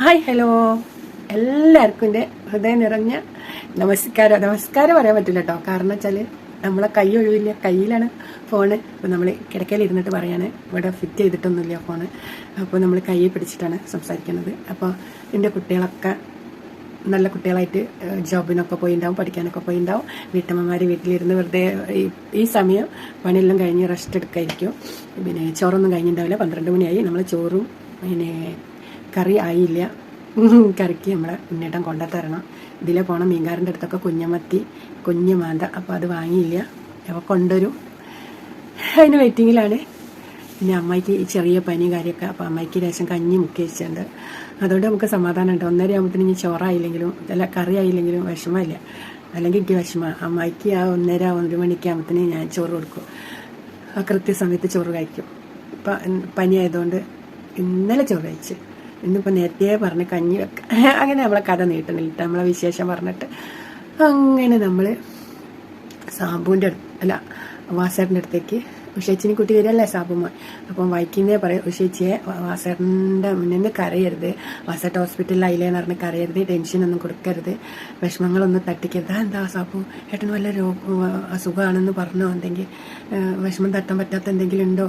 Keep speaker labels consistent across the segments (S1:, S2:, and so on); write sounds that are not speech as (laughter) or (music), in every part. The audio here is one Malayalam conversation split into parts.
S1: Hi hello. എല്ലാവർക്കും എന്റെ ഹൃദയം നിറഞ്ഞ നമസ്കാരം. നമസ്കാരം പറയാൻ പറ്റില്ല കേട്ടോ. കാരണം വെച്ചാൽ നമ്മളെ കൈ ഒഴിവില്ല. കയ്യിലാണ് ഫോണ് അപ്പോൾ നമ്മൾ കിടക്കയിൽ ഇരുന്നിട്ട് പറയാണ്. ഇവിടെ ഫിറ്റ് ചെയ്തിട്ടൊന്നുമില്ല ഫോണ് അപ്പോൾ നമ്മൾ കൈ പിടിച്ചിട്ടാണ് സംസാരിക്കുന്നത്. അപ്പോൾ എന്റെ കുട്ടികളൊക്കെ നല്ല കുട്ടികളായിട്ട് ജോബിനൊക്കെ പോയിണ്ടാവും പഠിക്കാനൊക്കെ പോയിണ്ടാവും. വീട്ടമ്മമാർ വീട്ടിലിരുന്ന് വെറുതെ ഈ സമയം പണിയെല്ലാം കഴിഞ്ഞ് റെസ്റ്റ് എടുക്കായിരിക്കും. പിന്നെ ചോറൊന്നും കഴിഞ്ഞിട്ടുണ്ടാവില്ല പന്ത്രണ്ട് മണിയായി. നമ്മൾ ചോറും പിന്നെ കറി ആയില്ല. കറിക്ക് നമ്മളെ ഉന്നേട്ടം കൊണ്ടുത്തരണം ഇതിലെ പോണം മീൻകാരന്റെ അടുത്തൊക്കെ കുഞ്ഞമത്തി കുഞ്ഞു മാന്ത അപ്പോൾ അത് വാങ്ങിയില്ല. അപ്പോൾ കൊണ്ടുവരും. അതിന് വെയിറ്റിങ്ങിലാണ്. പിന്നെ അമ്മയ്ക്ക് ചെറിയ പനി കാര്യമൊക്കെ അപ്പോൾ അമ്മയ്ക്ക് ലേശം കഞ്ഞി മുക്കി വെച്ചിട്ടുണ്ട് അതുകൊണ്ട് നമുക്ക് സമാധാനം ഉണ്ട്. ഒന്നര ആകുമ്പോഴത്തേന് ഇനി ചോറായില്ലെങ്കിലും അല്ല കറി ആയില്ലെങ്കിലും വിഷമമില്ല. അല്ലെങ്കിൽ എനിക്ക് വിഷമം. അമ്മയ്ക്ക് ആ ഒന്നര ഒരു മണിക്ക് ആകുമ്പോഴത്തേന് ഞാൻ ചോറ് കൊടുക്കും. ആ കൃത്യസമയത്ത് ചോറ് കഴിക്കും. ഇപ്പം പനി ആയതുകൊണ്ട് ഇന്നലെ ചോറ് കഴിച്ച്. ഇന്നിപ്പോൾ നേരത്തെ പറഞ്ഞ് കഞ്ഞി വെക്കാം. (laughs) അങ്ങനെ നമ്മളെ കഥ നീട്ടണില്ല നമ്മളെ വിശേഷം പറഞ്ഞിട്ട് അങ്ങനെ നമ്മൾ സാബുവിന്റെ അടുത്ത് അല്ല വാസേട്ടന്റെ അടുത്തേക്ക് ഉഷേച്ചിനെ കുട്ടി വരികയല്ലേ സാബുമോൻ? അപ്പം വൈക്കുന്നേ പറയും ഉഷേച്ചിയെ വാസേട്ടന്റെ മുന്നിൽ നിന്ന് കരയരുത്. വാസേട്ട ഹോസ്പിറ്റലിലായില്ലേന്ന് പറഞ്ഞ് കരയരുത്. ടെൻഷനൊന്നും കൊടുക്കരുത്. വിഷമങ്ങളൊന്നും തട്ടിക്കരുത്. "ആ, എന്താ സാബു? ഏട്ടന് വല്ല രോഗ അസുഖമാണെന്ന് പറഞ്ഞോ? എന്തെങ്കിൽ ഏഹ്, വിഷമം തട്ടാൻ പറ്റാത്ത എന്തെങ്കിലും ഉണ്ടോ?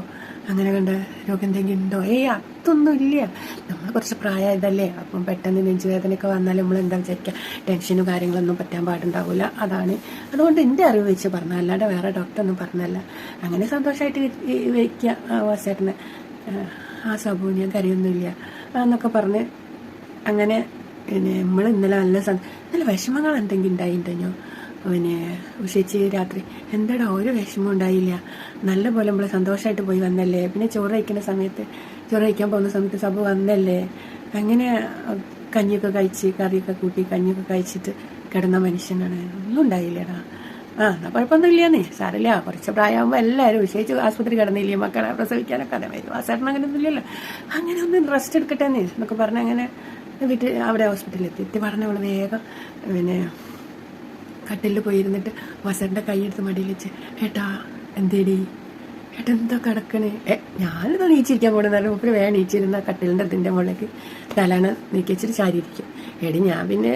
S1: അങ്ങനെ കണ്ട രോഗം എന്തെങ്കിലും ഉണ്ടോ? ഏയ് അതൊന്നും ഇല്ല. നമ്മൾ കുറച്ച് പ്രായമായതല്ലേ? അപ്പം പെട്ടെന്ന് നെഞ്ചുവേദനയൊക്കെ വന്നാൽ നമ്മൾ എന്താ വിചാരിക്കുക ടെൻഷനും കാര്യങ്ങളൊന്നും പറ്റാൻ പാടുണ്ടാവില്ല അതാണ്. അതുകൊണ്ട് എന്റെ അറിവ് വെച്ച് പറഞ്ഞ അല്ലാതെ വേറെ ഡോക്ടറൊന്നും പറഞ്ഞല്ല. അങ്ങനെ സന്തോഷമായിട്ട് വയ്ക്കുക വാസേട്ടനെ ആ സബു ഞാൻ എന്നൊക്കെ പറഞ്ഞ് അങ്ങനെ പിന്നെ നമ്മൾ ഇന്നലെ നല്ല നല്ല വിഷമങ്ങൾ എന്തെങ്കിലും ഉണ്ടായിട്ടുണ്ടോ പിന്നെ ഉഷയിച്ച് രാത്രി. എന്താടാ ഒരു വിഷമം ഉണ്ടായില്ല. നല്ല പോലെ നമ്മൾ സന്തോഷമായിട്ട് പോയി വന്നല്ലേ. പിന്നെ ചോറ് കഴിക്കുന്ന സമയത്ത് ചോറ് കഴിക്കാൻ പോകുന്ന സമയത്ത് സഭ വന്നല്ലേ. അങ്ങനെ കഞ്ഞിയൊക്കെ കഴിച്ച് കറിയൊക്കെ കൂട്ടി കഞ്ഞിയൊക്കെ കഴിച്ചിട്ട് കിടന്ന മനുഷ്യനാണ്. ഒന്നും ഉണ്ടായില്ലടാ. ആ എന്നാ കുഴപ്പമൊന്നുമില്ലെന്നേ. സാറില്ല കുറച്ച് പ്രായമാകുമ്പോൾ എല്ലാവരും വിശേഷിച്ച് ആശുപത്രി കിടന്നില്ലേ മക്കളെ പ്രസവിക്കാനൊക്കെ അതെ വരും. ആ സാറിന് അങ്ങനെ ഒന്നുമില്ലല്ലോ അങ്ങനെ ഒന്ന് റെസ്റ്റ് എടുക്കട്ടെ എന്നേ എന്നൊക്കെ പറഞ്ഞ് അങ്ങനെ വീട്ടിൽ അവിടെ ഹോസ്പിറ്റലിൽ എത്തി. എത്തി പറഞ്ഞ അവൾ വേഗം പിന്നെ കട്ടിലിൽ പോയിരുന്നിട്ട് വസന്റെ കൈയെടുത്ത് മടിയിൽ വെച്ച് ഏട്ടാ എന്തേടി? ഏട്ടാ എന്താ കിടക്കണേ? ഏ ഞാനിത് നീച്ചിരിക്കാൻ പോകണമെന്നാലും മൂപ്പര് വേഗം നീച്ചിരുന്ന കട്ടിലിന്റെ അതിന്റെ മുകളിലേക്ക് തലാണ് നീക്കി ചാരിയിരിക്കും. എടി ഞാൻ പിന്നെ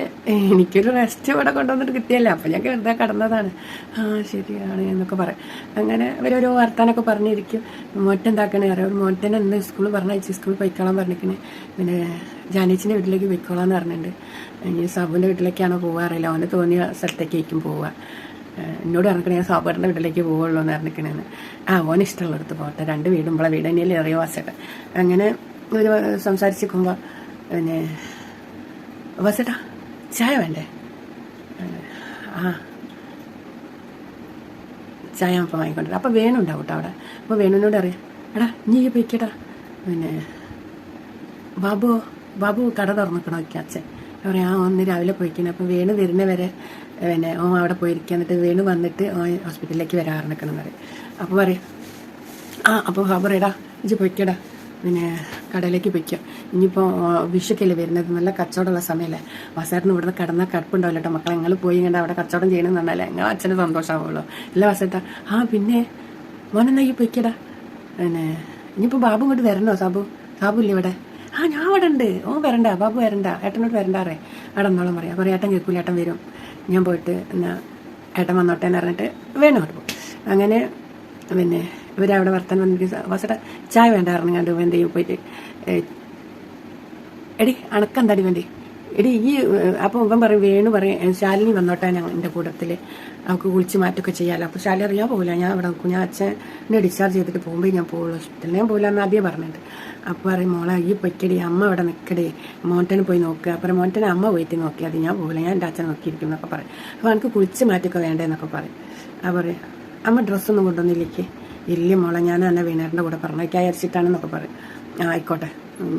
S1: എനിക്കൊരു റെസ്റ്റ് ഇവിടെ കൊണ്ടുവന്നിട്ട് കിട്ടിയല്ല? അപ്പം ഞാൻ വെറുതെ കിടന്നതാണ്. ആ ശരിയാണ് എന്നൊക്കെ പറയും അങ്ങനെ അവരോരോ വർത്താനൊക്കെ പറഞ്ഞിരിക്കും. മോറ്റെന്താക്കണേ അറിയാം മോറ്റനെ ഇന്ന് സ്കൂളിൽ പറഞ്ഞയച്ച് സ്കൂളിൽ പോയിക്കോളാൻ പറഞ്ഞിരിക്കണേ. പിന്നെ ജാനേച്ചിന്റെ വീട്ടിലേക്ക് പോയിക്കോളാന്ന് പറഞ്ഞിട്ടുണ്ട്. ഇനി സാബുവിന്റെ വീട്ടിലേക്കാണോ പോകാറില്ല അവന് തോന്നിയ സ്ഥലത്തേക്കായിരിക്കും പോവുക എന്നോട് പറഞ്ഞിട്ട് ഞാൻ സാബുവിന്റെ വീട്ടിലേക്ക് പോവുള്ളൂ എന്ന് പറഞ്ഞിരിക്കണേന്ന്. ആ ഇഷ്ടമുള്ള ഇഷ്ടമുള്ളിടത്ത് പോകട്ടെ രണ്ട് വീടും ഇവിടെ വീട് തന്നെയല്ലേ അറിയോ വാസട്ടെ? അങ്ങനെ ഒരു സംസാരിച്ചിരിക്കുമ്പോൾ പിന്നെ വാസേട്ടാ ചായ വേണ്ടേ? ആ ചായ അപ്പം വാങ്ങിക്കൊണ്ടു അപ്പോൾ വേണു ഉണ്ടാവും കേട്ടോ അവിടെ. അപ്പോൾ വേണുവിനോട് അറിയാം എടാ നീ പൊയ്ക്കടാ. പിന്നെ ബാബു ബാബു കട തുറന്നിക്കണോ ഒക്കെ അച്ഛൻ പറയാം ആ ഒന്ന് രാവിലെ പോയിക്കണം. അപ്പം വേണു വരുന്ന വരെ പിന്നെ ഓ അവിടെ പോയിരിക്കുക എന്നിട്ട് വീണ്ടും വന്നിട്ട് ഓ ഹോസ്പിറ്റലിലേക്ക് വരാറ് പറയും. അപ്പോൾ പറയും ആ അപ്പോൾ ബാബു പറയടാ ഇത് പൊയ്ക്കടാ പിന്നെ കടയിലേക്ക് പൊയ്ക്കാം. ഇനിയിപ്പോൾ വിഷുക്കല്ലേ വരുന്നത് നല്ല കച്ചവടമുള്ള സമയമല്ലേ വസേട്ടന് ഇവിടുന്ന് കിടന്നാൽ കടുപ്പുണ്ടാവില്ല കേട്ടോ. മക്കളെ നിങ്ങൾ പോയി കണ്ട അവിടെ കച്ചവടം ചെയ്യണമെന്ന് പറഞ്ഞാലേ നിങ്ങൾ അച്ഛന് സന്തോഷമാവുള്ളൂ ഇല്ല വസേട്ട. ആ പിന്നെ മോനെന്നാ പൊയ്ക്കടാ? പിന്നെ ഇനിയിപ്പോൾ ബാബു ഇങ്ങോട്ട് വരണോ സാബു? സാബു ഇല്ലേ ഇവിടെ? ആ ഞാൻ അവിടെ ഉണ്ട് ഓ വരണ്ട ബാബു വരണ്ട ഏട്ടനോട് വരണ്ടാറേ അവിടെ എന്നോളം പറയാം. അപ്പോൾ ഏട്ടൻ കേൾക്കൂല ഏട്ടൻ വരും. ഞാൻ പോയിട്ട് എന്നാ ഏട്ടൻ വന്നോട്ടെ എന്ന് പറഞ്ഞിട്ട് വേണം പോകും അങ്ങനെ പിന്നെ ഇവരവിടെ വർത്താൻ വന്നിട്ട് വസട ചായ വേണ്ട ഇറങ്ങാണ്ട് ചെയ്യും പോയിട്ട് എടി അണക്കെന്താടി വേണ്ടി? എടി ഈ അപ്പോൾ ഇവൻ പറയും വേണു പറയും ശാലിനി വന്നോട്ടെ ഞങ്ങൾ എന്റെ കൂട്ടത്തിൽ അവൾക്ക് കുളിച്ച് മാറ്റൊക്കെ ചെയ്യാമല്ലോ അപ്പോൾ ശാലി അറിയാൻ പോകില്ല ഞാൻ അവിടെ നിൽക്കും. ഞാൻ അച്ഛനെ ഡിസ്ചാർജ് ചെയ്തിട്ട് പോകുമ്പോൾ ഞാൻ പോകുള്ളൂ ഹോസ്പിറ്റലിൽ ഞാൻ പോകില്ല എന്ന് ആദ്യം പറഞ്ഞിട്ടുണ്ട് അപ്പോൾ പറയും മോളെ ഈ പൊയ്ക്കടി അമ്മ അവിടെ നിൽക്കടി മോട്ടന് പോയി നോക്കുക അപ്പോൾ മോട്ടനെ അമ്മ പോയിട്ട് നോക്കി അത് ഞാൻ പോകില്ല ഞാൻ എന്റെ അച്ഛനെ നോക്കിയിരിക്കും എന്നൊക്കെ പറയും. അപ്പോൾ എനിക്ക് കുളിച്ച് മാറ്റൊക്കെ വേണ്ടതെന്നൊക്കെ പറയും. ആ പറയും അമ്മ ഡ്രസ്സൊന്നും കൊണ്ടുവന്നില്ലേക്ക്. ഇല്ല മോളെ ഞാൻ എന്നെ വീണേറിന്റെ കൂടെ പറഞ്ഞേക്കാൻ അയച്ചിട്ടാണെന്നൊക്കെ പറയും. ആയിക്കോട്ടെ.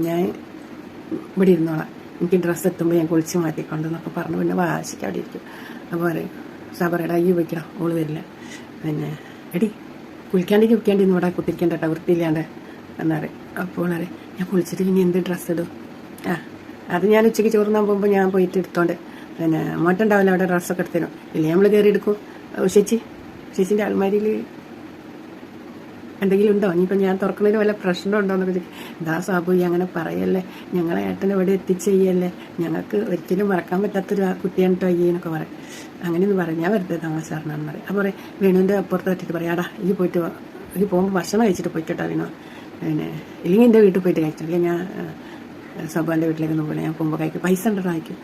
S1: ഞാൻ ഇവിടെ ഇരുന്നോളാം. എനിക്ക് ഡ്രസ്സ് എത്തുമ്പോൾ ഞാൻ കുളിച്ച് മാറ്റിക്കൊണ്ടെന്നൊക്കെ പറഞ്ഞു. പിന്നെ വാശിക്ക് അവിടെ ഇരിക്കും. അപ്പോൾ പറയും സബറയുടെ അയ്യോ വയ്ക്കണം ഓൾ വരില്ല. പിന്നെ എടി കുളിക്കാണ്ടി കുളിക്കാണ്ടി ഇവിടെ കുത്തിരിക്കേണ്ട കേട്ടോ വൃത്തിയില്ലാണ്ട്. എന്നറിയും അപ്പോൾ അറിയാം ഞാൻ കുളിച്ചിട്ട് ഇനി എന്ത് ഡ്രസ്സ് ഇടും? ആ അത് ഞാൻ ഉച്ചയ്ക്ക് ചോറുന്നാൻ പോകുമ്പോൾ ഞാൻ പോയിട്ട് എടുത്തോണ്ട് പിന്നെ മോട്ടുണ്ടാവില്ല അവിടെ ഡ്രസ്സൊക്കെ എടുത്തരും ഇല്ലേ നമ്മൾ കയറി എടുക്കും. ചേച്ചി ഉഷച്ചിന്റെ അൾമാരിയിൽ എന്തെങ്കിലും ഉണ്ടോ ഇനിയിപ്പോൾ ഞാൻ തുറക്കുന്നതിന് വല്ല പ്രശ്നമുണ്ടോ എന്നൊക്കെ ചോദിക്കും. ദാ ഈ അങ്ങനെ പറയല്ലേ. ഞങ്ങളെ ഏട്ടനെ ഇവിടെ എത്തിച്ചെയ്യല്ലേ. ഞങ്ങൾക്ക് ഒരിക്കലും മറക്കാൻ പറ്റാത്തൊരു കുട്ടിയാണ് കേട്ടോ ഈ എന്നൊക്കെ പറയും. അങ്ങനെയൊന്നും പറയും. ഞാൻ വെറുതെ സാറിനാണെന്ന് പറയും. അപ്പോൾ പറയും വേണുവിന്റെ അപ്പുറത്ത് തട്ടിട്ട് പറയാം ആടാ ഈ പോയിട്ട്. ഈ പോകുമ്പോൾ ഭക്ഷണം കഴിച്ചിട്ട് പോയിക്കോട്ടോ വിനോ പിന്നെ ഇല്ലെങ്കിൽ എന്റെ വീട്ടിൽ പോയിട്ട് കഴിച്ചു. ഞാൻ സബാന്റെ വീട്ടിലേക്കൊന്നും പോലെ ഞാൻ പോകുമ്പോൾ കഴിക്കും. പൈസ ഉണ്ടോ? കഴിക്കും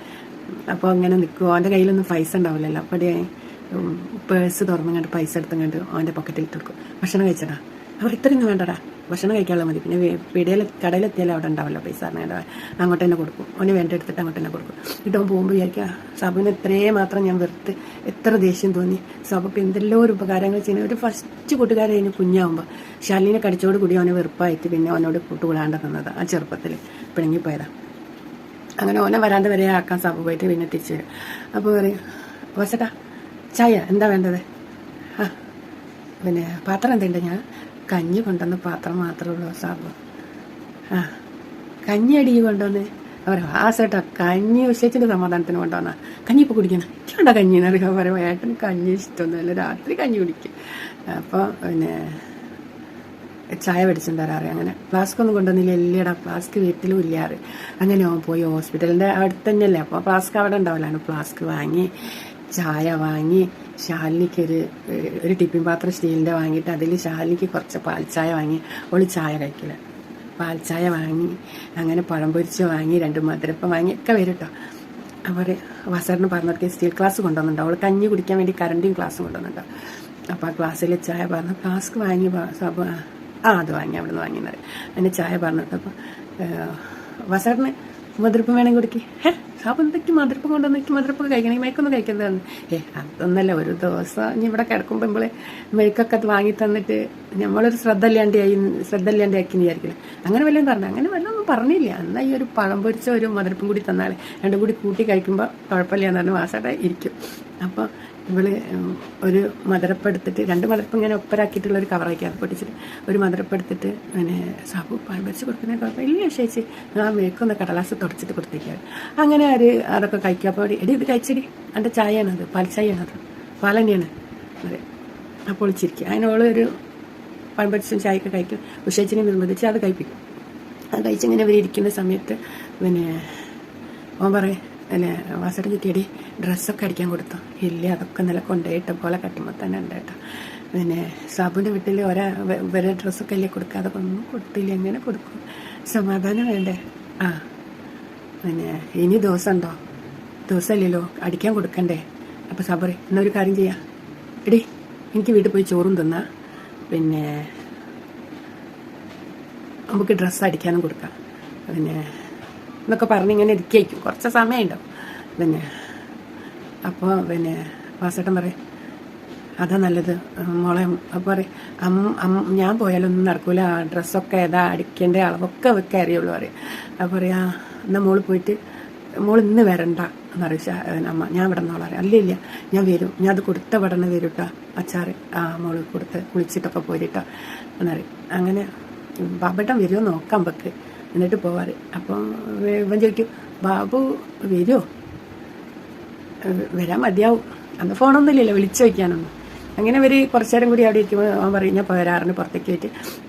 S1: അപ്പോൾ അങ്ങനെ നിൽക്കും അവന്റെ കയ്യിലൊന്നും പൈസ ഉണ്ടാവില്ലല്ലോ. അപ്പോൾ പേഴ്സ് തുറന്നുകൊണ്ട് പൈസ എടുത്തുകൊണ്ട് അവന്റെ പോക്കറ്റിൽ ഇട്ട് കൊടുക്കും ഭക്ഷണം കഴിച്ചടാ. അവർ വേണ്ടടാ. ഭക്ഷണം കഴിക്കാനുള്ള മതി. പിന്നെ പീടികയിൽ കടയിലെത്തിയാലും അവിടെ ഉണ്ടാവില്ല പൈസ അറിഞ്ഞാൽ അങ്ങോട്ട് തന്നെ കൊടുക്കും. അവന് വേണ്ട എടുത്തിട്ട് അങ്ങോട്ട് തന്നെ കൊടുക്കും. ഇട്ടോ പോകുമ്പോൾ വിചാരിക്കുക സബുവിന് ഇത്രയും മാത്രം ഞാൻ വെറുത്ത് എത്ര ദേഷ്യം തോന്നി. സബുക്ക് എന്തെല്ലാം ഒരു ഉപകാരങ്ങൾ ചെയ്യുന്നത്. ഒരു ഫസ്റ്റ് കൂട്ടുകാരൻ അതിന് കുഞ്ഞാവുമ്പോൾ ശാലിനെ കടിച്ചോട് കൂടി അവനെ വെറുപ്പായിട്ട് പിന്നെ അവനോട് കൂട്ടുകൂടാണ്ട് തന്നത് ആ ചെറുപ്പത്തിൽ പിണങ്ങിപ്പോയതാണ് അങ്ങനെ ഓനെ വരാണ്ട് വരെ ആക്കാൻ സബ പോയിട്ട് പിന്നെ തിരിച്ചു വരും. അപ്പോൾ പറയും വസട്ടാ ചായ എന്താ വേണ്ടത്? ആ പിന്നെ പാത്രം എന്തുണ്ട്? ഞാൻ കഞ്ഞി കൊണ്ടുവന്ന പാത്രം മാത്രമേ ഉള്ളൂ സാബു. ആ കഞ്ഞി അടിക്ക് കൊണ്ടുവന്ന്. അവർ ആ ചേട്ടാ കഞ്ഞി ഉച്ചച്ചിന്റെ സമാധാനത്തിന് കൊണ്ടുവന്ന. കഞ്ഞി ഇപ്പോൾ കുടിക്കണം ഇഷ്ടമുണ്ടോ കഞ്ഞി എന്ന് അറിയാൻ? പറയും ഏട്ടന് കഞ്ഞി ഇഷ്ടമൊന്നുമില്ല രാത്രി കഞ്ഞി കുടിക്കും. അപ്പോൾ പിന്നെ ചായ തരാറ് അങ്ങനെ ഫ്ലാസ്ക് ഒന്നും കൊണ്ടുവന്നില്ല. ഇല്ലടാ ഫ്ലാസ്ക് വീട്ടിലും ഇല്ലാറ് അങ്ങനെ പോയി ഹോസ്പിറ്റലിന്റെ അടുത്ത് തന്നെയല്ലേ. അപ്പോൾ ഫ്ലാസ്ക് അവിടെ ഉണ്ടാവില്ലാണ് ഫ്ലാസ്ക് വാങ്ങി ചായ വാങ്ങി ശാലിനിക്ക് ഒരു ഒരു ടിഫിൻ പാത്രം സ്റ്റീലിന്റെ വാങ്ങിയിട്ട് അതിൽ ശാലിനിക്ക് കുറച്ച് പാൽച്ചായ ചായ വാങ്ങി. ഒളി ചായ കഴിക്കില്ല. പാൽച്ചായ ചായ വാങ്ങി അങ്ങനെ പഴം പൊരിച്ച് വാങ്ങി രണ്ട് മധുരപ്പം വാങ്ങി ഒക്കെ വരും അവർ വസറിന് പറഞ്ഞിട്ട് സ്റ്റീൽ ഗ്ലാസ് കൊണ്ടുവന്നിട്ടുണ്ടോ. അവൾ കഞ്ഞി കുടിക്കാൻ വേണ്ടി കറണ്ടിയും ഗ്ലാസ് കൊണ്ടുവന്നിട്ടോ അപ്പോൾ ആ ഗ്ലാസ്സിൽ ചായ പറഞ്ഞു ഫ്ലാസ്ക് വാങ്ങി ആ അത് വാങ്ങി അവിടെ നിന്ന് വാങ്ങിയെന്നറിയാം അതിന്റെ ചായ പറഞ്ഞിട്ടപ്പോൾ വസറിന് മധുരപ്പം വേണമെങ്കിൽ കുടിക്ക്. സാബ് എന്തൊക്കെ മധുരപ്പം കൊണ്ടുവന്നിട്ട് മധുരപ്പൊക്കെ കഴിക്കണം. ഈ മയക്കൊന്നും തന്നെ ഏ അതൊന്നല്ല ഒരു ദിവസം ഇനി ഇവിടെ കിടക്കുമ്പോൾ നമ്മൾ മെഴുക്കൊക്കെ വാങ്ങി തന്നിട്ട് നമ്മളൊരു ശ്രദ്ധ ഇല്ലാണ്ടായി ശ്രദ്ധ ഇല്ലാണ്ടാക്കി വിചാരിക്കില്ല? അങ്ങനെ വല്ലതും പറഞ്ഞു? അങ്ങനെ വല്ലതും പറഞ്ഞില്ല. എന്നാൽ ഈ ഒരു പഴം പൊരിച്ച ഒരു മധുരപ്പും കൂടി തന്നാൽ രണ്ടും കൂടി കൂട്ടി കഴിക്കുമ്പോൾ കുഴപ്പമില്ല എന്ന് പറഞ്ഞു വാസയുടെ ഇരിക്കും. അപ്പോൾ ഇവൾ ഒരു മധുരപ്പെടുത്തിട്ട് രണ്ട് മധുരപ്പം ഇങ്ങനെ ഒപ്പരാക്കിയിട്ടുള്ള ഒരു കവറാക്കിയാണ് പൊട്ടിച്ചിട്ട് ഒരു മധുരപ്പെടുത്തിട്ട് പിന്നെ സാബു പാൽ പൊരിച്ച് കൊടുക്കുന്ന കുഴപ്പമില്ല ചേച്ചി ആ മേക്കൊന്ന് കടലാസ് തുടച്ചിട്ട് കൊടുത്തേക്കാണ്. അങ്ങനെ ഒരു അതൊക്കെ കഴിക്കുക അപ്പോൾ എടി ഇത് കഴിച്ചടി. എന്റെ ചായയാണത് പാൽ ചായയാണത്. പാൽ തന്നെയാണ്. അതെ. അപ്പോൾ ഒരു പഴം പൊരിച്ചും ചായയൊക്കെ കഴിക്കും. ഉഷേച്ചിനെ നിർബന്ധിച്ച് അത് കഴിപ്പിക്കും. അത് കഴിച്ചിങ്ങനെ ഇരിക്കുന്ന സമയത്ത് പിന്നെ ഓൻ പറയും പിന്നെ വാസയുടെ ചുറ്റിയടി ഡ്രസ്സൊക്കെ അടിക്കാൻ കൊടുത്തു. ഇല്ല അതൊക്കെ ഇന്നലെ കൊണ്ടുപോയിട്ട പോലെ കട്ടുമ്പോൾ തന്നെ ഉണ്ട് പിന്നെ സാബുവിന്റെ വീട്ടിൽ ഒരാ വരെ ഡ്രസ്സൊക്കെ അല്ലേ കൊടുക്കുക അതൊക്കെ ഒന്നും കൊടുത്തില്ല. എങ്ങനെ കൊടുക്കും? സമാധാനം വേണ്ടേ? ആ. പിന്നെ ഇനി ദിവസം ഉണ്ടോ? ദിവസമല്ലല്ലോ. അടിക്കാൻ കൊടുക്കണ്ടേ? അപ്പോൾ സബറി എന്നൊരു കാര്യം ചെയ്യാം. എടി എനിക്ക് വീട്ടിൽ പോയി ചോറും തിന്നാ. പിന്നെ നമുക്ക് ഡ്രസ്സ് അടിക്കാനും കൊടുക്കാം. പിന്നെ എന്നൊക്കെ പറഞ്ഞ് ഇങ്ങനെ ഇരിക്കും കുറച്ച് സമയമുണ്ടോ പിന്നെ അപ്പോൾ പിന്നെ വാസേട്ടൻ പറയും അതാ നല്ലത്. മോളെ അപ്പോൾ പറയും ഞാൻ പോയാലൊന്നും നടക്കൂല. ഡ്രസ്സൊക്കെ ഏതാ അടിക്കേണ്ട അളവൊക്കെ അവർക്ക് അറിയുള്ളൂ. പറയും. അപ്പോൾ പറയാ എന്നാൽ മോൾ പോയിട്ട് മോൾ ഇന്ന് വരണ്ട. എന്ന് പറയും അമ്മ ഞാൻ ഇവിടെ നിന്നോളാം പറയും. അല്ല ഇല്ല ഞാൻ വരും. ഞാൻ അത് കൊടുത്ത പടന്ന് വരും കേട്ടോ അച്ചാറ്. ആ മോൾ കൊടുത്ത് കുളിച്ചിട്ടൊക്കെ പോരിട്ടോ. എന്നറിയും അങ്ങനെ ബാബേട്ടൻ വരുമോ നോക്കാം വെക്ക് എന്നിട്ട് പോവാറ്. അപ്പം ഇവൻ ചോദിക്കും ബാബു വരുമോ വരാൻ മതിയാവും. അന്ന് ഫോണൊന്നും ഇല്ലല്ലോ വിളിച്ചു വയ്ക്കാനൊന്നും. അങ്ങനെ ഒരു കുറച്ചു നേരം കൂടി അവിടെ ഇരിക്കുമ്പോൾ അവൻ പറയും ഞാൻ പോരാറിന് പുറത്തേക്ക് പോയിട്ട്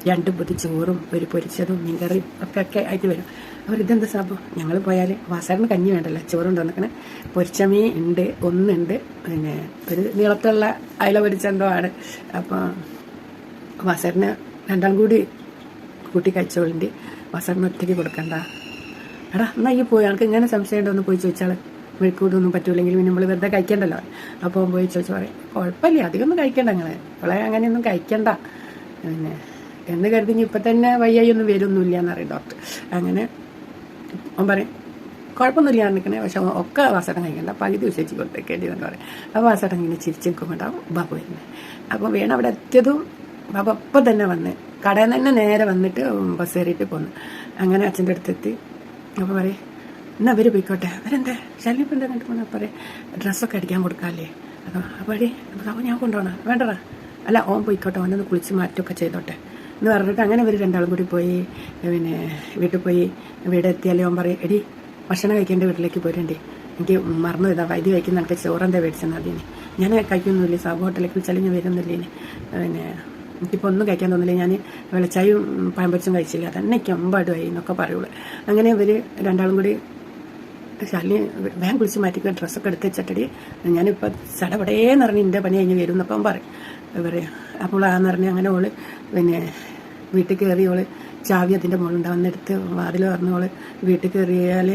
S1: രണ്ട് പൊതി ചോറും ഒരു പൊരിച്ചതും മീൻകറിയും ഒക്കെ ഒക്കെ ആയിട്ട് വരും. അവർ ഇതെന്താ സംഭവം ഞങ്ങൾ പോയാൽ വാസാറിന് കഞ്ഞി വേണ്ടല്ലോ ചോറും വന്നിക്കണേ. പൊരിച്ച മീൻ ഉണ്ട് ഒന്നുണ്ട് പിന്നെ ഒരു നീളത്തുള്ള അയല പൊരിച്ചെന്തോ ആണ്. അപ്പോൾ വാസാറിന് രണ്ടാം കൂടി കൂട്ടി കഴിച്ചോളിന്റെ വാസാറിന് ഒറ്റയ്ക്ക് കൊടുക്കണ്ട. എടാ എന്നാ ഈ പോയി. ഞങ്ങൾക്ക് ഇങ്ങനെ സംശയം ഉണ്ടോ ഒന്ന് പോയി ചോദിച്ചാൽ മെഴുക്കൂടൊന്നും പറ്റൂലെങ്കിൽ പിന്നെ നമ്മൾ വെറുതെ കഴിക്കണ്ടല്ലോ. അപ്പോൾ പോയി ചോദിച്ചു പറയും കുഴപ്പമില്ല അധികമൊന്നും കഴിക്കണ്ട നിങ്ങൾ അവളെ അങ്ങനെയൊന്നും കഴിക്കണ്ട. പിന്നെ എന്ന് കരുതി ഇപ്പം തന്നെ വയ്യായി ഒന്നും വരുമൊന്നുമില്ല എന്നറിയും ഡോക്ടർ അങ്ങനെ അവൻ പറയും കുഴപ്പമൊന്നുമില്ല നിൽക്കണേ പക്ഷെ ഒക്കെ വാസട്ടം കഴിക്കണ്ട. പകുതി വിശേഷിച്ച് കൊടുത്തേക്കേണ്ടി എന്ന് പറയും. അപ്പോൾ വാസട്ടം ഇങ്ങനെ ചിരിച്ച് നിൽക്കുമ്പോണ്ടാവും ബാബു വരുന്നത് അപ്പോൾ വേണം അവിടെ എത്തിയതും ബാബു അപ്പം തന്നെ വന്ന് കടയിൽ നിന്ന് തന്നെ നേരെ വന്നിട്ട് ബസ് കയറിയിട്ട് പോന്നു. അങ്ങനെ അച്ഛന്റെ അടുത്തെത്തി. അപ്പോൾ പറയും എന്നാ അവർ പോയിക്കോട്ടെ. അവരെന്താ? ശല്യം എന്താ കണ്ടു പോകണം പറയും ഡ്രസ്സൊക്കെ അടിക്കാൻ കൊടുക്കാമല്ലേ അപ്പോൾ അപ്പോൾ അപ്പോൾ ഞാൻ കൊണ്ടുപോകണം വേണ്ടടാ. അല്ല ഓൻ പോയിക്കോട്ടെ. ഓനൊന്ന് കുളിച്ച് മാറ്റമൊക്കെ ചെയ്തോട്ടെ. എന്ന് പറഞ്ഞിട്ട് അങ്ങനെ ഇവർ രണ്ടാളും കൂടി പോയി പിന്നെ വീട്ടിൽ പോയി വീട് എത്തിയാലേ ഓൻ പറയും എടി ഭക്ഷണം കഴിക്കേണ്ട വീട്ടിലേക്ക് പോരണ്ടേ എനിക്ക് മറന്നു ഇതാ വൈദ്യ കഴിക്കുന്ന എനിക്ക് ചോറെന്താ മേടിച്ചെന്ന് അതിന് ഞാൻ കഴിക്കുന്നില്ല സാബ് ഹോട്ടലിലേക്ക് വിളിച്ചാലും ഞാൻ വരുന്നില്ല? ഇനി പിന്നെ എനിക്കിപ്പോൾ ഒന്നും കഴിക്കാൻ തോന്നില്ല. ഞാൻ വെളിച്ചായും പഴംപൊരിച്ചും കഴിച്ചില്ല. അതെന്നെ എനിക്ക് അമ്പാടുമായി എന്നൊക്കെ പറയുള്ളൂ. അങ്ങനെ ഇവർ രണ്ടാളും കൂടി ശാലിനി വേഗം കുളിച്ച് മാറ്റിക്കാൻ ഡ്രസ്സൊക്കെ എടുത്ത് വെച്ചിട്ടടി. ഞാനിപ്പോൾ സടപടേന്ന് പറഞ്ഞ് എന്റെ പണി കഴിഞ്ഞ് വരും എന്നപ്പം പറയും. പറയാം അപ്പോൾ ആന്ന് പറഞ്ഞ് അങ്ങനെ ഓൾ പിന്നെ വീട്ടിൽ കയറി ഓൾ ചാവി അതിന്റെ മുകളിലുണ്ടാവും. എടുത്ത് വാതിൽ പറഞ്ഞോൾ വീട്ടിൽ കയറിയാൽ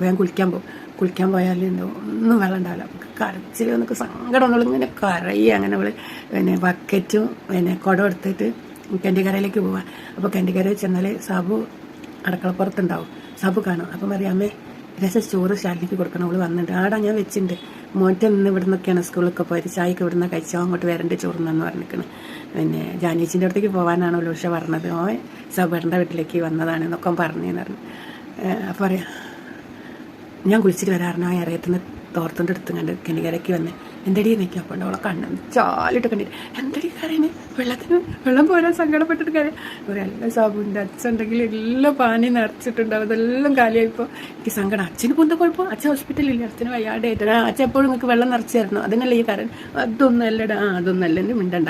S1: വേഗം കുളിക്കാൻ പോകും. കുളിക്കാൻ പോയാൽ ഒന്നും വെള്ളം ഉണ്ടാവില്ല കരച്ചിൽ നമുക്ക് സങ്കടം ഒന്നുള്ളൂ ഇങ്ങനെ കരയുക അങ്ങനെ ഓൾ പിന്നെ ബക്കറ്റും പിന്നെ കുടം എടുത്തിട്ട് കെന്റിക്കരയിലേക്ക് പോവാം. അപ്പോൾ കെന്റിക്കരയിൽ ചെന്നാൽ സാബു അടുക്കളപ്പുറത്തുണ്ടാവും. സാബു കാണും. അപ്പം പറയാം രസ ചോറ് ശാന്തിക്ക് കൊടുക്കണം. അവൾ വന്നിട്ട് ആടാ ഞാൻ വെച്ചിട്ടുണ്ട് മോറ്റ നിന്ന് ഇവിടെ നിന്നൊക്കെയാണ് സ്കൂളിലൊക്കെ പോയത്. ചായക്ക് ഇവിടെ നിന്ന് കഴിച്ചോ? അങ്ങോട്ട് വരണ്ട ചോറുന്നെന്ന് പറഞ്ഞിരിക്കണം പിന്നെ ജാനേച്ചിന്റെ അടുത്തേക്ക് പോകാനാണല്ലോ ഉഷ പറഞ്ഞത്. ഓ സബറിന്റെ വീട്ടിലേക്ക് വന്നതാണ് എന്നൊക്കെ പറഞ്ഞെന്ന് പറഞ്ഞു. അപ്പോൾ പറയാം ഞാൻ കുളിച്ചിട്ട് വരാറുണ്ട്. ആ ഇറയത്തുനിന്ന് തോർത്തുകൊണ്ട് എടുത്ത് കണ്ട് കെണികരയ്ക്ക് വന്ന്. എന്തടി നിൽക്കുക അപ്പോൾ അവളെ കണ്ണ് ചാലിട്ട് കണ്ടിട്ട് എന്തടി കരയുന്നു വെള്ളത്തിന് വെള്ളം പോരാൻ സങ്കടപ്പെട്ടിട്ട് കരയും. ഒരെല്ലാം സാബുണ്ട് അച്ഛൻ ഉണ്ടെങ്കിൽ എല്ലാം പാനി നിറച്ചിട്ടുണ്ടാവും. അതെല്ലാം കാലിയായിപ്പോൾ എനിക്ക് സങ്കടം. അച്ഛന് പോകുന്ന കുഴപ്പം? അച്ഛൻ ഹോസ്പിറ്റലിൽ അച്ഛന് വയ്യാണ്ടായിട്ട് അച്ഛൻ എപ്പോഴും നിങ്ങൾക്ക് വെള്ളം നിറച്ചായിരുന്നു അതിനല്ലേ ഈ കരൻ? അതൊന്നും അല്ലടാ. ആ അതൊന്നും അല്ല. മിണ്ടണ്ട.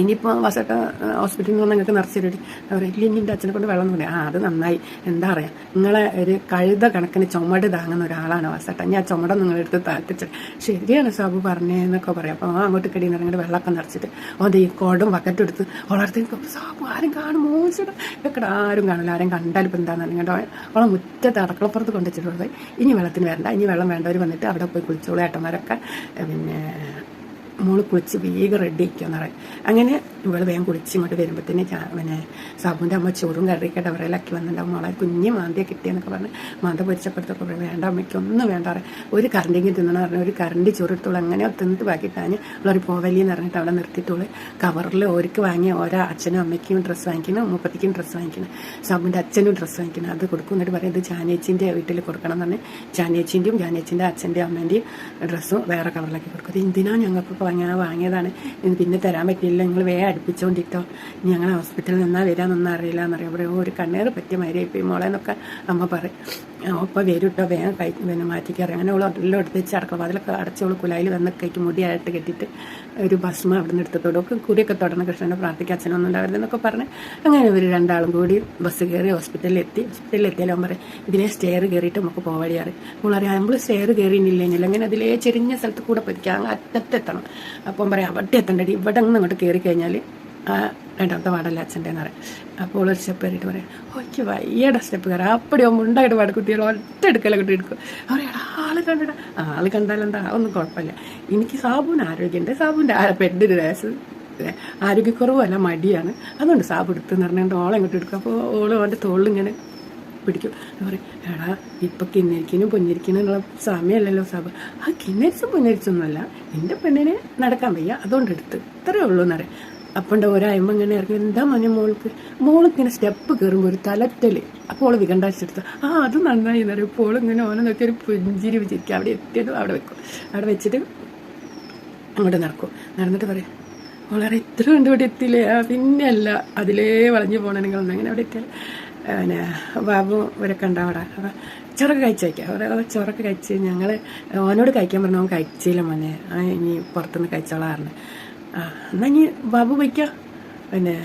S1: ഇനിയിപ്പോൾ വസട്ട ഹോസ്പിറ്റലിൽ നിന്ന് നിങ്ങൾക്ക് നിറച്ചിരടി അവർ ഇല്ല ഇനി എന്റെ അച്ഛനെ കൊണ്ട് വെള്ളം പറയാം ആ അത് നന്നായി. എന്താ പറയുക നിങ്ങളെ ഒരു കഴുത കണക്കിന് ചുമട് താങ്ങുന്ന ഒരാളാണ് വസട്ട ഞാൻ ചുമട നിങ്ങളെടുത്ത് താഴ്ത്തിച്ച് ശരിയാണ് സാബു പറഞ്ഞതെന്നൊക്കെ പറയാം. അപ്പോൾ ആ അങ്ങോട്ട് നിന്ന് നിറങ്ങിട്ട് വെള്ളമൊക്കെ നിറച്ചിട്ട് അത് ഈ കോടും ബക്കറ്റും എടുത്ത് വളർത്തേക്ക് സാബു ആരും കാണും മോശം. ഇതൊക്കെ ആരും കാണില്ല ആരും കണ്ടാലും ഇപ്പം എന്താണെന്ന് പറഞ്ഞിട്ട് അവളെ മുറ്റത്ത് അടക്കളപ്പുറത്ത് കൊണ്ടുവച്ചിട്ടുള്ളത്. ഇനി വെള്ളത്തിന് വരണ്ട. ഇനി വെള്ളം വേണ്ടവർ വന്നിട്ട് അവിടെ പോയി കുളിച്ചോളൂ ഏട്ടന്മാരൊക്കെ. പിന്നെ മോൾ കുളിച്ച് വേഗം റെഡി ആക്കിയെന്ന് പറയും. അങ്ങനെ ഇവൾ വേഗം കുളിച്ച് ഇങ്ങോട്ട് വരുമ്പോഴത്തേന് പിന്നെ സാബുവിന്റെ അമ്മ ചോറും കറിയൊക്കെ ഡവറയിലാക്കി വന്നിട്ടുണ്ടാവും. മോളെ കുഞ്ഞ് മാന്തിയെ കിട്ടിയെന്നൊക്കെ പറഞ്ഞ് മാന്ത പൊരിച്ചപ്പോഴത്തൊക്കെ പറയും വേണ്ട അമ്മയ്ക്ക് ഒന്നും വേണ്ട ഒരു കറണ്ടെങ്കിൽ തിന്നണം പറഞ്ഞു ഒരു കറണ്ടി ചോറിട്ടുള്ളൂ അങ്ങനെ തിന്നിട്ട് ബാക്കിയിട്ടാണ് അവളൊരു പോവലി എന്ന് പറഞ്ഞിട്ട് അവിടെ നിർത്തിയിട്ടുള്ളൂ കവറിൽ ഓർക്ക് വാങ്ങിയ ഓരോ അച്ഛനും അമ്മയ്ക്കും ഡ്രസ്സ് വാങ്ങിക്കണം മുപ്പത്തിക്കും ഡ്രസ്സ് വാങ്ങിക്കണം. സാബുവിന്റെ അച്ഛനും ഡ്രസ്സ് വാങ്ങിക്കണം. അത് കൊടുക്കും എന്നിട്ട് പറയും ഇത് ജാനേച്ചിന്റെ വീട്ടിൽ കൊടുക്കണം എന്ന് പറഞ്ഞ് ജാനേച്ചിന്റെയും ജാനേച്ചിന്റെ അച്ഛന്റെയും അമ്മേന്റെയും ഡ്രസ്സും വേറെ കവറിലാക്കി കൊടുക്കും. ഇത് എന്തിനാണ് ഞങ്ങൾക്ക് വാങ്ങാൻ വാങ്ങിയതാണ്. പിന്നെ തരാൻ പറ്റിയില്ല. നിങ്ങൾ വേഗം ഇനി ഞങ്ങൾ ഹോസ്പിറ്റലിൽ നിന്നാ വരാമെന്നൊന്നും അറിയില്ല എന്നറിയാം ഒരു കണ്ണേറ് പറ്റിയ മോളെ എന്നൊക്കെ അമ്മ പറയും. ഒപ്പം വരും വേഗം കൈ പിന്നെ മാറ്റിക്കറി. അങ്ങനെ അവൾ എല്ലാം എടുത്ത് വെച്ച് അടക്കം അതിലൊക്കെ അടച്ചോളൂ കുലായിൽ വന്ന് കൈക്ക് മുടിയായിട്ട് കെട്ടിയിട്ട് ഒരു ഭസ്മ അവിടെ നിന്ന് ഒക്കെ കുടിയൊക്കെ തുടങ്ങണം കൃഷ്ണന്റെ പ്രാർത്ഥിക്കുക അച്ഛനൊന്നും ഉണ്ടാവരുതെന്നൊക്കെ പറഞ്ഞ് അങ്ങനെ ഒരു രണ്ടാളും കൂടി ബസ് കയറി ഹോസ്പിറ്റലിൽ എത്തി ഹോസ്പിറ്റലിൽ എത്തിയാലും പറയും ഇതിലെ സ്റ്റെയർ കയറിയിട്ട് നമുക്ക് പോവാടിയാറ് നമ്മളറിയാം നമ്മൾ സ്റ്റെയർ കയറിയില്ലെങ്കിൽ അങ്ങനെ അതിലേ ചെരിഞ്ഞ സ്ഥലത്ത് കൂടെ പോയിരിക്കുക അങ്ങ് അറ്റത്തെത്തണം. അപ്പം പറയാം അവിടെ എത്തണ്ടടി. ഇവിടെ നിന്ന് അങ്ങോട്ട് കയറി കഴിഞ്ഞാൽ രണ്ടാമത്തെ വാടല്ല അച്ഛന്റെ എന്ന് പറയും. അപ്പോൾ ഒരു സ്റ്റെപ്പ് കയറിയിട്ട് പറയാം ഓക്കെ വയ്യടാ സ്റ്റെപ്പ് കയറാം. അപ്പടിയോ മുണ്ടായിട്ട് പാട്. കുട്ടികൾ ഒറ്റ എടുക്കല കുട്ടി എടുക്കും. പറയാടാ ആൾ കണ്ടടാ. ആൾ കണ്ടാലെന്താ ഒന്നും കുഴപ്പമില്ല. എനിക്ക് സാബുന് ആരോഗ്യമുണ്ട്. സാബുന്റെ പെട്ടിന് രസം ആരോഗ്യക്കുറവല്ല മടിയാണ്. അതുകൊണ്ട് സാബ് എടുത്തെന്ന് പറഞ്ഞുകൊണ്ട് ഓളെ ഇങ്ങോട്ട് എടുക്കും. അപ്പോൾ ഓൾ അവന്റെ തോളിലിങ്ങനെ പിടിക്കും. പറയും എടാ ഇപ്പൊ കിന്നരിക്കിനും എന്നുള്ള സമയമല്ലല്ലോ സാബ്. ആ കിന്നരിച്ചും പൊന്നിരിച്ചൊന്നുമല്ല എന്റെ പെണ്ണിനെ നടക്കാൻ വയ്യ. അതുകൊണ്ട് എടുത്ത്. ഇത്രയേ ഉള്ളൂ എന്നറിയാം അപ്പണ്ട് ഒരായ്മ ഇങ്ങനെ ഇറങ്ങി എന്താ മഞ്ഞ മോൾക്ക്? മോളിങ്ങനെ സ്റ്റെപ്പ് കയറുമ്പോൾ ഒരു തലറ്റൽ. അപ്പോൾ ഓൾ വികണ്ടാച്ചെടുത്ത് ആ അത് നന്നായി എന്നറിയും. ഇപ്പോൾ ഇങ്ങനെ ഓനെ നോക്കി ഒരു പുഞ്ചിരി വിചാരിക്കും. അവിടെ എത്തിയതും അവിടെ വെക്കും. അവിടെ വെച്ചിട്ട് അങ്ങോട്ട് നടക്കും. നടന്നിട്ട് പറയാം വളരെ ഇത്ര കണ്ട് ഇവിടെ എത്തിയില്ലേ? പിന്നെയല്ല. അതിലേ വളഞ്ഞു പോകണം നിങ്ങൾ അങ്ങനെ അവിടെ എത്തിയാൽ? പിന്നെ ബാബു ഇവരെ കണ്ട അവിടെ അപ്പം ചോറൊക്കെ കഴിച്ചേക്കാം അവിടെ ചോറൊക്കെ കഴിച്ച് ഞങ്ങൾ ഓനോട് കഴിക്കാൻ പറഞ്ഞു അവൻ കഴിച്ചില്ല മോനെ. ഇനി പുറത്തുനിന്ന് കഴിച്ചോളാറുണ്ട് ആ എന്നാൽ ഇനി ബാബു വയ്ക്ക പിന്നെ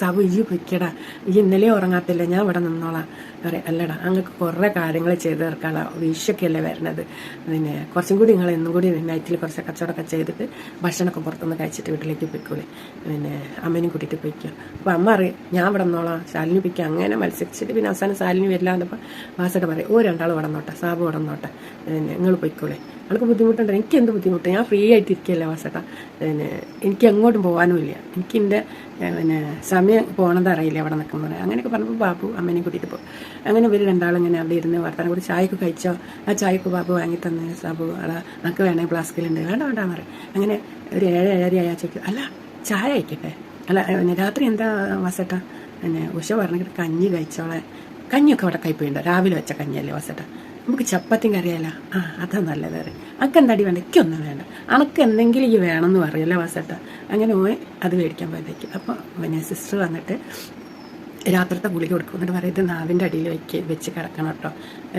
S1: സാബു ഇജി വയ്ക്കടാ ഈ ഇന്നലെ ഉറങ്ങാത്തില്ല ഞാൻ ഇവിടെ നിന്നോളാം. പറയാം അല്ലടാ അങ്ങക്ക് കുറേ കാര്യങ്ങൾ ചെയ്ത് തീർക്കാനുള്ള വീശൊക്കെയല്ലേ വരണത്. പിന്നെ കുറച്ചും കൂടി നിങ്ങൾ എന്നും കൂടി നൈറ്റിൽ കുറച്ച് കച്ചവടമൊക്കെ ചെയ്തിട്ട് ഭക്ഷണമൊക്കെ പുറത്തുനിന്ന് കഴിച്ചിട്ട് വീട്ടിലേക്ക് പൊയ്ക്കോളെ. പിന്നെ അമ്മേനും കൂട്ടിയിട്ട് പൊയ്ക്കുക അപ്പോൾ അമ്മ അറിയാം ഞാൻ ഇവിടെ നിന്നോളാം. ശാലിനി പൊയ്ക്കുക അങ്ങനെ മത്സരിച്ചിട്ട് പിന്നെ അവസാനം ശാലിനി വരില്ലാന്നപ്പോൾ വാസയുടെ പറയും ഓ രണ്ടാൾ ഇവിടെ നോട്ടെ സാബു ഇവിടെ നോട്ടെ പിന്നെ നിങ്ങൾ പൊയ്ക്കോളെ. ആൾക്ക് ബുദ്ധിമുട്ടുണ്ട്? എനിക്ക് എന്ത് ബുദ്ധിമുട്ട്? ഞാൻ ഫ്രീ ആയിട്ട് ഇരിക്കുകയല്ലേ വാസേട്ടാ. പിന്നെ എനിക്ക് എങ്ങോട്ടും പോകാനുമില്ല എനിക്ക് എന്റെ പിന്നെ സമയം പോകണത് അറിയില്ല അവിടെ നിൽക്കുന്നത് അങ്ങനെയൊക്കെ പറഞ്ഞപ്പോൾ ബാബു അമ്മേനെ കൂട്ടിയിട്ട് പോകും അങ്ങനെ ഇവർ രണ്ടാളും ഇങ്ങനെ അവിടെ ഇരുന്ന് വർത്താനം കൂടി ചായക്ക് കഴിച്ചോ? ആ ചായക്ക് ബാബു വാങ്ങി തന്നെ. സാബു അവിടെ നമുക്ക് വേണേ ഫ്ലാസ്കിലുണ്ട് വേണ്ട വേണ്ടാന്ന് പറയും. അങ്ങനെ ഒരു ഏഴ് ഏഴര ആയാൽ ചോദിക്കും അല്ല ചായ ആയിക്കട്ടെ അല്ല രാത്രി എന്താ വസട്ട? പിന്നെ ഉഷ പറഞ്ഞിട്ട് കഞ്ഞി കഴിച്ചോളെ. കഞ്ഞിയൊക്കെ അവിടെ കൈപ്പോയിണ്ടോ രാവിലെ വെച്ച കഞ്ഞിയല്ലേ വസട്ട. നമുക്ക് ചപ്പാത്തിയും കറിയാലോ ആ അതാ നല്ലത് അറിയാം അനക്ക് എന്താടി വേണ്ട? എനിക്കൊന്നും വേണ്ട. അനക്ക് എന്തെങ്കിലും ഈ വേണമെന്ന് പറയല്ലേ വാസേട്ട? അങ്ങനെ പോയി അത് മേടിക്കാൻ പോയതേക്ക്. അപ്പോൾ പിന്നെ സിസ്റ്റർ വന്നിട്ട് രാത്രിത്തെ ഗുളിക കൊടുക്കും. എന്നിട്ട് പറയും ഇത് നാവിന്റെ അടിയിൽ വെക്ക് വെച്ച് കിടക്കണം കേട്ടോ.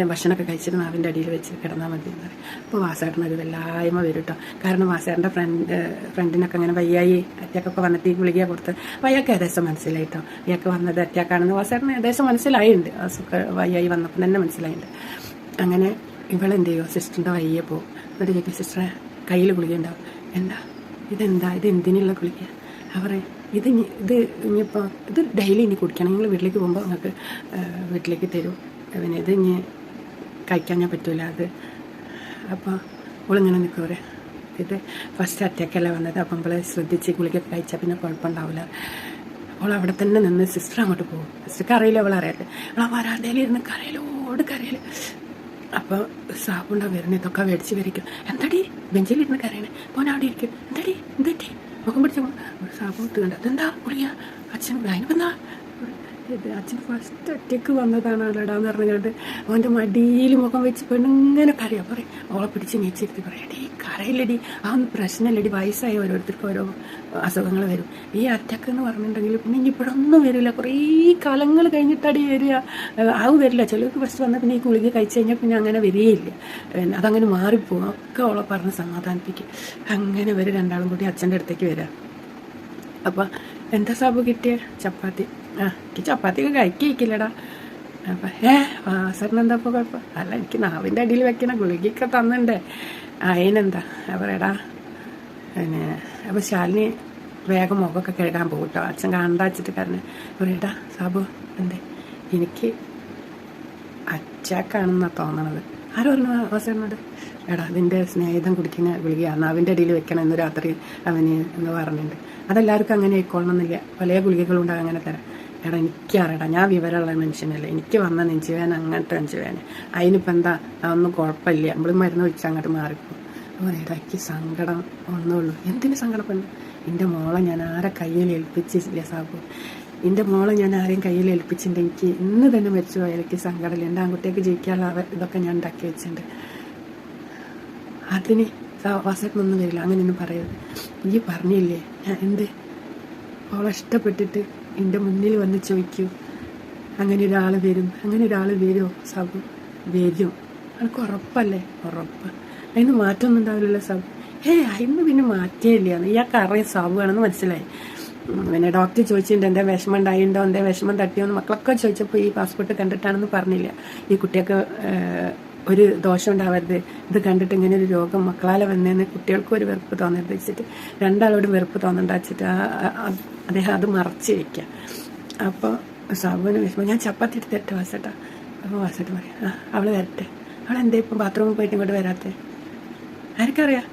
S1: ഭക്ഷണമൊക്കെ കഴിച്ചിട്ട് നാവിന്റെ അടിയിൽ വെച്ച് കിടന്നാൽ മതി എന്ന് പറയും. അപ്പോൾ വാസേട്ടൻ ഒരു വല്ലായ്മ വരും കേട്ടോ. കാരണം വാസേട്ടന്റെ ഫ്രണ്ട് ഫ്രണ്ടിനൊക്കെ അങ്ങനെ വയ്യായി. അറ്റാക്കൊക്കെ വന്നിട്ട് ഈ ഗുളിക കൊടുത്ത് അപ്പോൾ അയാൾക്ക് ഏകദേശം മനസ്സിലായി കേട്ടോ. അയാൾക്ക് വന്നത് അറ്റാക്കാണെന്ന് വാസേട്ടന് ഏകദേശം മനസ്സിലായിട്ടുണ്ട് വയ്യായി വന്നപ്പോൾ തന്നെ മനസ്സിലായിട്ടുണ്ട് അങ്ങനെ ഇവളെന്ത് ചെയ്യുമോ സിസ്റ്ററിന്റെ വയ്യെ പോകും എന്നിട്ട് ചോദിക്കും സിസ്റ്ററെ കയ്യിൽ ഗുളിക ഉണ്ടാവും എന്താ? ഇതെന്താ? ഇത് എന്തിനുള്ള ഗുളിക? അവർ ഇത് ഇത് ഇനിയിപ്പോൾ ഇത് ഡെയിലി ഇനി കുടിക്കണം. നിങ്ങൾ വീട്ടിലേക്ക് പോകുമ്പോൾ നിങ്ങൾക്ക് വീട്ടിലേക്ക് തരും. പിന്നെ ഇത് ഇനി കഴിക്കാൻ ഞാൻ പറ്റൂല അത്. അപ്പോൾ ഓളിങ്ങനെ അവരെ ഇത് ഫസ്റ്റ് അറ്റാക്കല്ലേ വന്നത്. അപ്പം നമ്മളെ ശ്രദ്ധിച്ച് ഗുളിക കഴിച്ചാൽ പിന്നെ കുഴപ്പമുണ്ടാവില്ല അവൾ അവിടെ തന്നെ നിന്ന് സിസ്റ്റർ അങ്ങോട്ട് പോകും. സിസ്റ്റർക്ക് അറിയില്ല അവൾ അറിയാതെ അവൾ ആ വരാന്തയിലിരുന്ന് കരയിലോട് കരയിൽ അപ്പോൾ സാബുണ്ട വരുന്ന ഇതൊക്കെ മേടിച്ച് വരയ്ക്കും എന്താടി? ബെഞ്ചിലിരുന്ന് കരയണേ. പോൻ അവിടെ ഇരിക്കും. എന്താടി? എന്തെറ്റി മുഖം പിടിച്ച സാബു ഇട്ട് അതെന്താ കുളിയ അച്ഛൻ അതിനിപ്പെന്താ ഇത് അച്ഛൻ ഫസ്റ്റ് ഒറ്റയ്ക്ക് വന്നതാണ് അല്ലടാന്ന് പറഞ്ഞുകൊണ്ട് അവന്റെ മടിയിൽ മുഖം വെച്ച് പെണ്ണിങ്ങനെ കരയാ. പറയും അവളെ പിടിച്ച് നീച്ചിരുത്തി പറയാം. ഡീ കരയില്ലടി. ആ ഒന്ന് പ്രശ്നമില്ലടി. വയസ്സായ ഓരോരുത്തർക്കും ഓരോ അസുഖങ്ങൾ വരും. ഈ അറ്റാക്ക് എന്ന് പറഞ്ഞിട്ടുണ്ടെങ്കിൽ പിന്നെ ഇനി ഇപ്പോഴൊന്നും വരില്ല. കുറേ കാലങ്ങൾ കഴിഞ്ഞിട്ടടി വരിക. ആവും വരില്ല. ചിലർക്ക് ഫസ്റ്റ് വന്നാൽ പിന്നെ ഈ ഗുളിക കഴിച്ചു കഴിഞ്ഞാൽ പിന്നെ അങ്ങനെ വരികയില്ല. അതങ്ങനെ മാറിപ്പോകും ഒക്കെ അവളെ പറഞ്ഞ് സമാധാനിപ്പിക്കും. അങ്ങനെ ഇവർ രണ്ടാളും കൂടി അച്ഛന്റെ അടുത്തേക്ക് വരാം. അപ്പം എന്താ സാബ് കിട്ടിയ? ചപ്പാത്തി. ആ എനിക്ക് ചപ്പാത്തി ഒക്കെ കഴിക്കില്ലടാ അപ്പം ഏ വാസറിന് എന്താ ഇപ്പോൾ കുഴപ്പം? അല്ല എനിക്ക് നാവിന്റെ അടിയിൽ വെക്കണ ഗുളികയൊക്കെ തന്നിണ്ടേ. അതിനെന്താ പറയടാ. പിന്നെ അപ്പോൾ ശാലിനി വേഗം മുഖമൊക്കെ കഴുകാൻ പോകും കേട്ടോ അച്ഛൻ കാണണ്ട വെച്ചിട്ട് കാരണം പറയടാ സാബു എന്തേ? എനിക്ക് അച്ചാക്കാണെന്നാണ് തോന്നണത്. ആരോ പറഞ്ഞു വാസറിനോട്? എടാ അതിന്റെ സ്നേഹിതം കുടിക്കുന്ന ഗുളികയാണ് അവന്റെ അടിയിൽ വെക്കണം ഇന്ന് രാത്രി അവന് എന്ന് പറഞ്ഞിട്ടുണ്ട് അതെല്ലാവർക്കും അങ്ങനെ ആയിക്കൊള്ളണമെന്നില്ല. പല ഗുളികകളുണ്ടാകും അങ്ങനെ തരാം. എടാ എനിക്കറിയടാ ഞാൻ വിവരമുള്ള മനുഷ്യനല്ലേ. എനിക്ക് വന്ന നെഞ്ചു വേന അങ്ങനത്തെ നെഞ്ചു വേന അതിനിപ്പോൾ എന്താ അതൊന്നും കുഴപ്പമില്ല. നമ്മൾ മരുന്ന് ഒഴിച്ച് അങ്ങോട്ട് മാറിപ്പോ അപ്പോൾ എടാ എനിക്ക് സങ്കടം ഒന്നുള്ളൂ എന്തിനു സങ്കടപ്പെടുന്നു എന്റെ മോളെ ഞാൻ ആരെ കയ്യിൽ ഏൽപ്പിച്ചില്ല സാബു. എന്റെ മോളെ ഞാൻ ആരെയും കയ്യിൽ ഏൽപ്പിച്ചിട്ടുണ്ട് എനിക്ക് ഇന്ന് തന്നെ മരിച്ചു പോയാൽ എനിക്ക് സങ്കടമില്ല. എന്റെ ആൺകുട്ടിയൊക്കെ ജയിക്കാനുള്ള ഇതൊക്കെ ഞാൻ ഉണ്ടാക്കി വെച്ചിട്ടുണ്ട്. അതിന് വാസേട്ടനൊന്നും വരില്ല. അങ്ങനെയൊന്നും പറയരുത്. നീ പറഞ്ഞില്ലേ? ഞാൻ എന്ത്? അവളെ ഇഷ്ടപ്പെട്ടിട്ട് എന്റെ മുന്നിൽ വന്ന് ചോദിക്കൂ. അങ്ങനെ ഒരാൾ വരും. അങ്ങനെ ഒരാൾ വരുമോ സാബു വരും. അനക്ക് ഉറപ്പല്ലേ? ഉറപ്പ്. അതിന് മാറ്റമൊന്നും ഉണ്ടാവില്ലല്ലോ സാബു ഏ അതിന് പിന്നെ മാറ്റേ ഇല്ല ഇയാൾക്ക് അറിയാം സാബു ആണെന്ന് മനസ്സിലായി. പിന്നെ ഡോക്ടർ ചോദിച്ചിട്ടുണ്ട് എന്താ വിഷമം ഉണ്ടായിട്ടുണ്ടോ? എന്താ വിഷമം തട്ടിയോ എന്ന് മക്കളൊക്കെ ചോദിച്ചപ്പോൾ ഈ പാസ്പോർട്ട് കണ്ടിട്ടാണെന്ന് പറഞ്ഞില്ല. ഈ കുട്ടിയൊക്കെ ഒരു ദോഷം ഉണ്ടാവരുത്. ഇത് കണ്ടിട്ട് ഇങ്ങനെ ഒരു രോഗം മക്കളാലെ വന്നേന്ന് കുട്ടികൾക്കും ഒരു വെറുപ്പ് തോന്നരുത് വെച്ചിട്ട് രണ്ടാളോടും വെറുപ്പ് തോന്നണ്ട വെച്ചിട്ട് അദ്ദേഹം അത് മറച്ച് വയ്ക്കുക അപ്പോൾ സാബുവിന് വിഷമം. ഞാൻ ചപ്പാത്തി എടുത്ത് തരട്ടെ വാസേട്ടാ? അപ്പോൾ വാസട്ട് പറയാം ആ അവൾ വരട്ടെ. അവൾ എന്താ ഇപ്പം ബാത്റൂമിൽ പോയിട്ട് ഇങ്ങോട്ട് വരാത്തേ? ആർക്കറിയാം?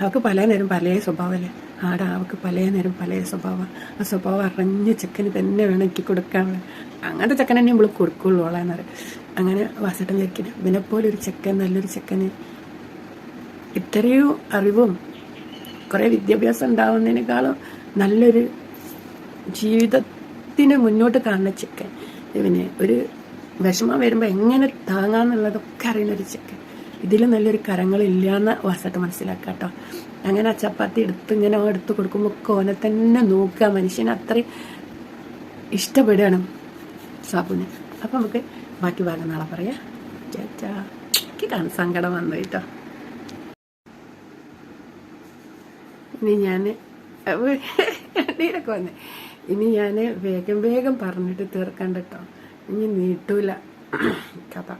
S1: അവൾക്ക് പല നേരം പല സ്വഭാവമല്ലേ ആടാ അവൾക്ക് പല നേരം പല സ്വഭാവം. ആ സ്വഭാവം അറിഞ്ഞ ചെക്കന് തന്നെ വേണം എനിക്ക് കൊടുക്കാൻ അങ്ങനത്തെ ചെക്കനെ നമ്മൾ കൊടുക്കുള്ളൂ ഓളെന്നറിയാം അങ്ങനെ വാസട്ടം പിന്നെ പോലെ ഒരു ചെക്കൻ നല്ലൊരു ചെക്കന് ഇത്രയും അറിവും കുറേ വിദ്യാഭ്യാസം ഉണ്ടാവുന്നതിനേക്കാളും നല്ലൊരു ജീവിതത്തിന് മുന്നോട്ട് കാണുന്ന ചെക്കൻ. പിന്നെ ഒരു വിഷമം വരുമ്പോൾ എങ്ങനെ താങ്ങാന്നുള്ളതൊക്കെ അറിയുന്ന ഒരു ചെക്കൻ. ഇതിൽ നല്ലൊരു കരങ്ങളില്ലാന്ന് വാസട്ട് മനസ്സിലാക്കുക കേട്ടോ. അങ്ങനെ ചപ്പാത്തി എടുത്ത് ഇങ്ങനെ എടുത്ത് കൊടുക്കുമ്പോൾ ഓനെ തന്നെ നോക്കുക. മനുഷ്യനെ അത്രയും ഇഷ്ടപ്പെടുകയാണ് സാബുന് അപ്പം നമുക്ക് ബാക്കി ഭാഗം നാളെ പറയാം. ചേച്ചാ എനിക്ക് കാണും സങ്കടം വന്നു കേട്ടോ. ഇനി ഞാൻ നീരൊക്കെ വന്നേ. ഇനി ഞാൻ വേഗം വേഗം പറഞ്ഞിട്ട് തീർക്കണ്ട കേട്ടോ. ഇനി നീട്ടൂല. കഥ.